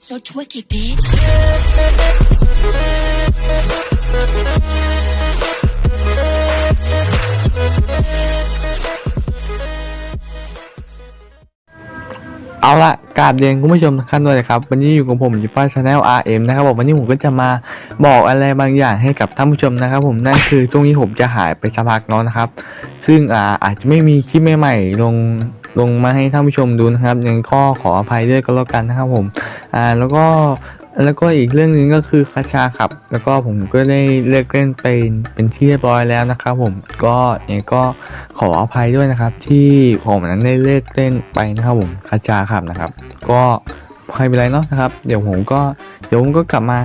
So twicky, bitch. เอาละกราบเรียนคุณผู้ชมทุกท่านด้วยนะครับ วันนี้อยู่กับผมยูฟ้าชาแนล RM นะครับผมวันนี้ผมก็จะมาบอกอะไรบางอย่างให้กับท่านผู้ชมนะครับ ผมนั่นคือช่วงนี้ผมจะหายไปสักพักเนาะนะครับ ซึ่งอ่าอาจจะไม่มีคลิปใหม่ๆลง ลงมาให้ท่านผู้ชมดูนะครับยังก็ขออภัยด้วยก็แล้วกันนะครับผมอ่าแล้วก็แล้วก็อีกเรื่องหนึงก็คือคาชาครับ แล้วก็ผมก็ได้เลิกเล่นเป็นเป็นที่เรียบร้อยแล้วนะครับผมก็ยังไงก็ขออภัยด้วยนะครับ ที่ผมนั้นได้เลิกเล่นไปนะครับผมคาชาครับนะครับ ก็ไม่เป็นไรเนาะนะครับ เดี๋ยวผมก็เดี๋ยวผมก็กลับมา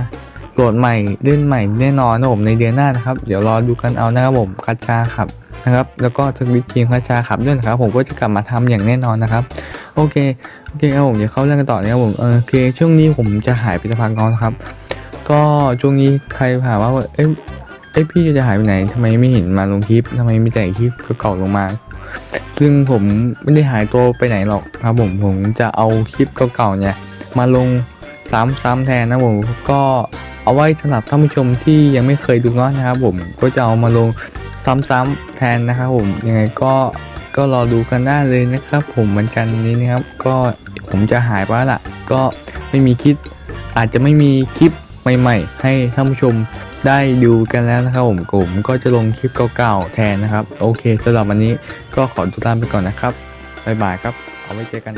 ลดใหม่เล่นใหม่แน่นอนนะผมในเดือนหน้านะครับ เดี๋ยวรอดูกันเอานะครับผมคาชาครับนะครับ แล้วก็สวิตเกมคาชาครับด้วยนะครับ ผมก็จะกลับมาทำอย่างแน่นอนนะครับ โอเค โอเคครับผมเดี๋ยวเข้าเรื่องกันต่อนะครับผมโอเค ช่วงนี้ผมจะหายไปสักพักน้องนะครับ ก็ช่วงนี้ใครถามว่าเอ้ยเอ้ยพี่จะหายไปไหนทำไมไม่เห็นมาลงคลิปทำไมมีแต่คลิปเก่าๆลงมา ซึ่งผมไม่ได้หายตัวไปไหนหรอกครับผมผมจะเอาคลิปเก่าๆเนี่ยมาลง ซ้ำๆแทนนะผมก็เอาไว้สำหรับท่านผู้ชมที่ยังไม่เคยดูเนาะนะครับผมก็จะเอามาลงซ้ำๆแทนนะครับผมยังไงก็ก็รอดูกันได้เลยนะครับผมเหมือนกันนี้นะครับ ก็ผมจะหายไปละก็ไม่มีคลิปอาจจะไม่มีคลิปใหม่ ๆ ให้ท่านผู้ชมได้ดูกันแล้วนะครับผมผมก็จะลงคลิปเก่าๆแทนนะครับ โอเคสำหรับวันนี้ก็ขอตัวลาไปก่อนนะครับบ๊ายบายครับ เอาไว้เจอกัน